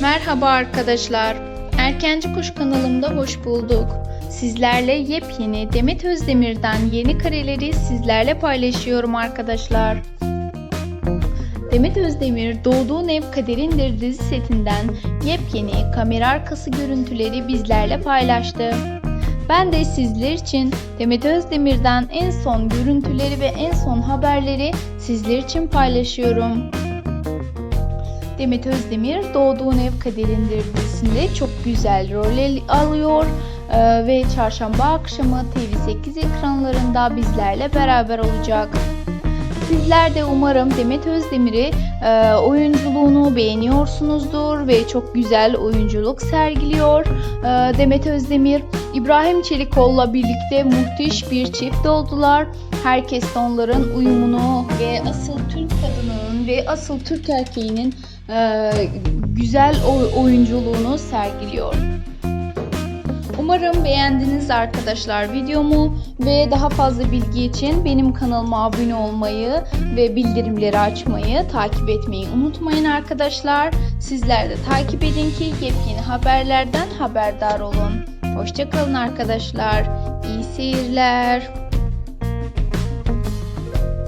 Merhaba arkadaşlar. Erkenci Kuş kanalımda hoş bulduk. Sizlerle yepyeni Demet Özdemir'den yeni kareleri sizlerle paylaşıyorum arkadaşlar. Demet Özdemir Doğduğun Ev Kaderindir dizi setinden yepyeni kamera arkası görüntüleri bizlerle paylaştı. Ben de sizler için Demet Özdemir'den en son görüntüleri ve en son haberleri sizler için paylaşıyorum. Demet Özdemir Doğduğun Ev Kaderindir dizisinde çok güzel rol alıyor Ee, ve çarşamba akşamı TV8 ekranlarında bizlerle beraber olacak. Sizler de umarım Demet Özdemir'i e, oyunculuğunu beğeniyorsunuzdur ve çok güzel oyunculuk sergiliyor. E, Demet Özdemir, İbrahim Çelikoğlu'la birlikte muhteş bir çift oldular. Herkes onların uyumunu ve asıl Türk kadının ve asıl Türk erkeğinin e, güzel oy- oyunculuğunu sergiliyor. Umarım beğendiniz arkadaşlar videomu ve daha fazla bilgi için benim kanalıma abone olmayı ve bildirimleri açmayı, takip etmeyi unutmayın arkadaşlar. Sizler de takip edin ki yepyeni haberlerden haberdar olun. Hoşçakalın arkadaşlar. İyi seyirler.